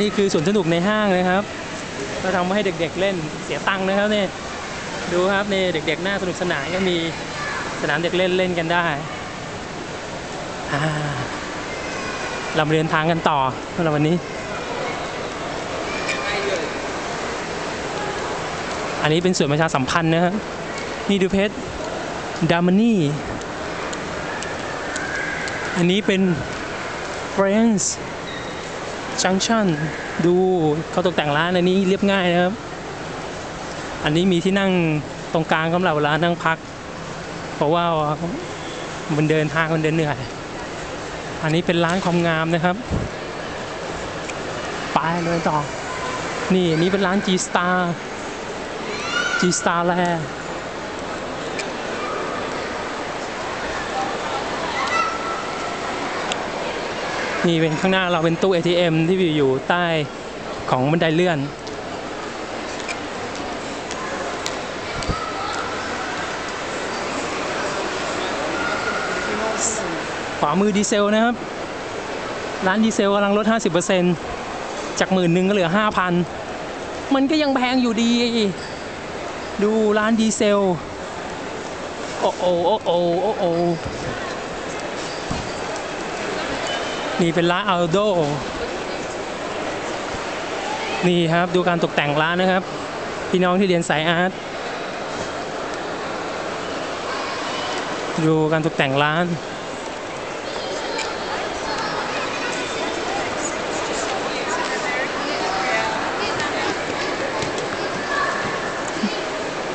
นี่คือสวนสนุกในห้างนะครับเราทำมาให้เด็กๆเล่นเสียตังค์นะครับเนี่ยดูครับนี่เด็กๆหน่าสนุกสนานก็มีสนามเด็กเล่นเล่นกันได้อ่าเรามาเดินทางกันต่อสำหรับวันนี้ อันนี้เป็นส่วนประชาสัมพันธ์นะครับนี่ดูเพชรดามานี่ อันนี้เป็น Friends Junction ดูเขาตกแต่งร้านอันนี้เรียบง่ายนะครับ อันนี้มีที่นั่งตรงกลางสำหรับเวลานั่งพัก เพราะว่ามันเดินทางมันเดินเหนื่อย อันนี้เป็นร้านความงามนะครับไปเลยต่อ นี่อันนี้เป็นร้าน G Star G Star แล นี่เป็นข้างหน้าเราเป็นตู้ ATM ที่อยู่ใต้ของบันไดเลื่อน ขวามือดีเซลนะครับ ร้านดีเซลกำลังลด 50%จากหมื่นหนึ่งก็เหลือ 5,000 มันก็ยังแพงอยู่ดี ดูร้านดีเซล โอ้โอ้โอ้โอ้โอ้โอ นี่เป็นร้านอัลโด นี่ครับดูการตกแต่งร้านนะครับ พี่น้องที่เรียนสายอาร์ต ดูการตกแต่งร้าน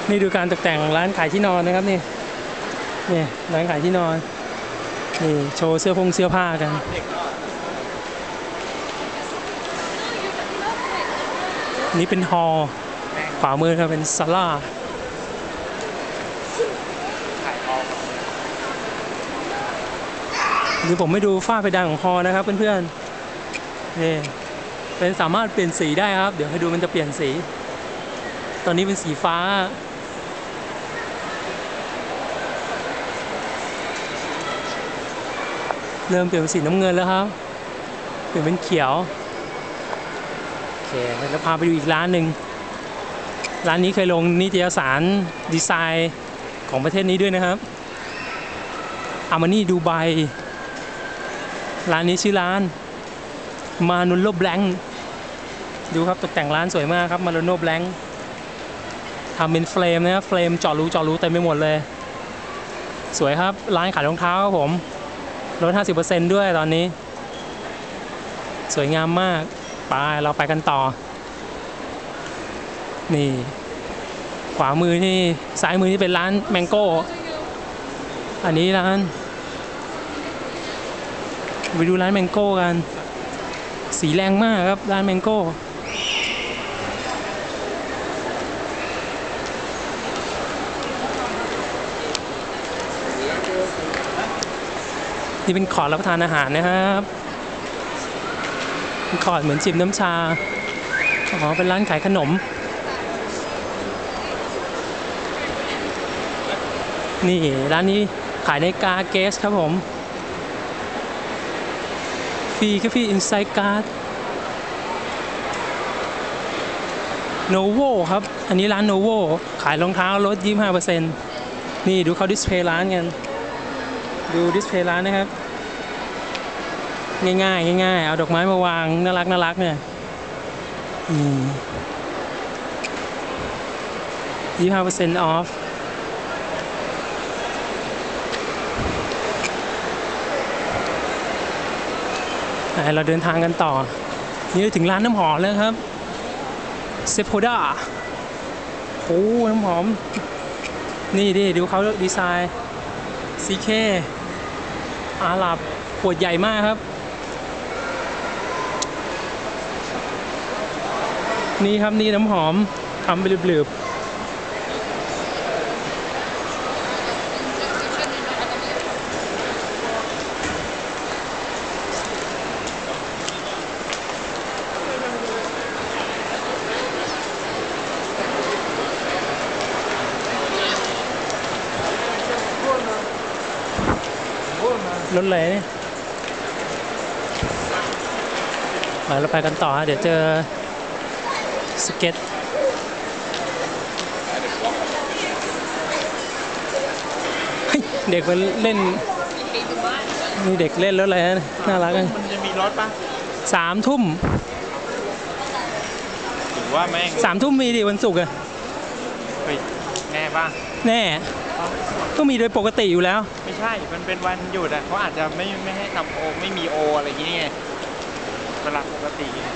นี่ดูการตกแต่งร้านขายที่นอนนะครับนี่ นี่ร้านขายที่นอนนี่โชว์เสื้อพงเสื้อผ้ากัน นี่เป็นฮอล์ขวามือครับเป็นซาลาเดี๋ยวผมไม่ดูฝ้าเพดานของฮอล์นะครับเพื่อนๆนี่เป็นสามารถเปลี่ยนสีได้ครับ เดี๋ยวให้ดูมันจะเปลี่ยนสี ตอนนี้เป็นสีฟ้า เริ่มเปลี่ยนเป็นสีน้ำเงินแล้วครับ เปลี่ยนเป็นเขียว เคแล้วพาไปดูอีกร้านหนึ่งร้านนี้เคยลงนิตยสารดีไซน์ของประเทศนี้ด้วยนะครับอามานี่ดูไบร้านนี้ชื่อร้าน มานุนโลแบงดูครับตกแต่งร้านสวยมากครับมานุนโลแบงทำเป็นเฟรมนะครับเฟรมจาะรูจาะรูเต็มไปหมดเลย สวยครับร้านขายรองเท้าครับผมลด50%ด้วยตอนนี้ สวยงามมาก ไปเราไปกันต่อ นี่ ขวามือนี่ซ้ายมือนี่เป็นร้านแมงโก้ อันนี้ร้านไปดูร้านแมงโก้กัน สีแรงมากครับ ร้านแมงโก้นี่เป็นคอรับประทานอาหารนะครับ เป็นคอร์ดเหมือนจิบน้ำชา อ๋อ เป็นร้านขายขนม นี่ร้านนี้ขายในกาเกสครับผม ฟรีก็ฟรีอินไซด์การ์ดโนโวครับ อันนี้ร้านโนโวขายรองเท้าลด 25%นี่ดูเขาดิสเพย์ร้านกัน ดูดิสเพย์ร้านนะครับ ง่ายๆง่ายๆเอาดอกไม้มาวางน่ารักน่ารักเนี่ยยี่ห้าเปอร์เซ็นต์ออฟเราเดินทางกันต่อ นี่ถึงร้านน้ำหอมแล้วครับเซโพดาโอ้น้ำหอม นี่ดิดูเขาดีไซน์ซีเคอาหรับขวดใหญ่มากครับ นี่ครับนี่น้ำหอมทำไปหลืบรถเลยเนี่ยมาเราไปกันต่อฮะเดี๋ยวเจอ สเก็ตเฮ้ยเด็กมันเล่นมีเด็กเล่นรถอะไรนะน่ารักอะมันจะมีรถปะสามทุ่มหรือว่าแม่งสามทุ่มมีดิวันศุกร์อะเฮ้ยแน่ป่ะแน่ก็มีโดยปกติอยู่แล้ว ไม่ใช่ มันเป็นวันหยุดอะเขาอาจจะไม่ไม่ให้ทำโอไม่มีโออะไรอย่างเงี้ยเวลาปกติเนี่ย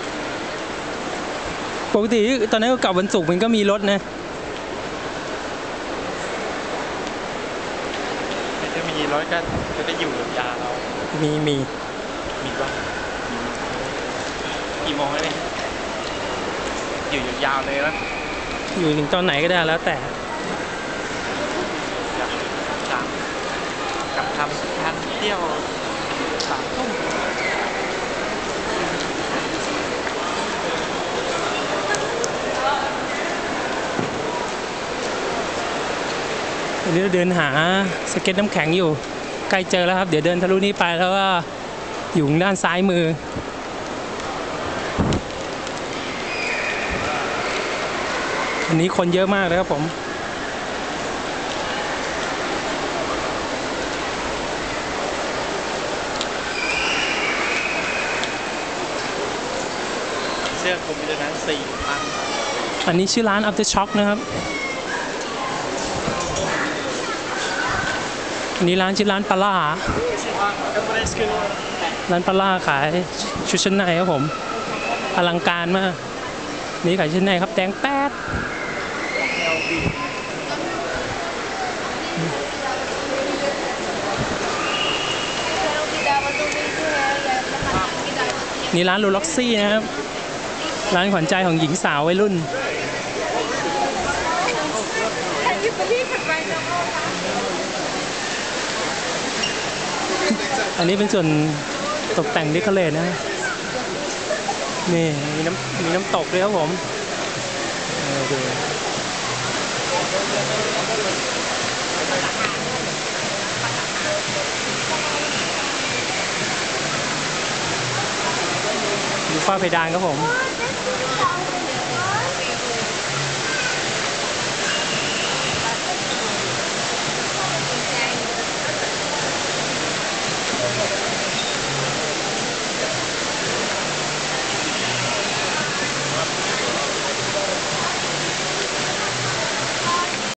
ปกติตอนนั้นก็กลับวันศุกร์มันก็มีรถนะแต่ถ้ามีรถก็จะได้อยู่ยาวเรา มีมีมีป่ะกี่โมงแล้วเนี่ยอยู่ยาวๆเลยแล้วอยู่ถึงตอนไหนก็ได้แล้วแต่อยากจางกับทำทันเที่ยวสามทุ่ม วันนี้เราเดินหาสเก็ตน้ำแข็งอยู่ ใกล้เจอแล้วครับ เดี๋ยวเดินทะลุนี้ไปแล้วก็อยู่ทางด้านซ้ายมือวันนี้คนเยอะมากเลยครับผมเสื้อคลุมด้วยนะสี่พันอันนี้ชื่อร้าน After Shock นะครับ นี้ร้านชื่อร้านปลาล่าร้านปลาล่าขายชุดชั้นในครับผม อลังการมาก นี่ขายชุดชั้นในครับแดงแป๊ดนี่ร้านโรล็อกซี่นะครับ ร้านขวัญใจของหญิงสาววัยรุ่น อันนี้เป็นส่วนตกแต่งดิคเรตนะ นี่มีน้ำมีน้ำตกด้วยครับผมดูดูฝ้าเพดานครับผม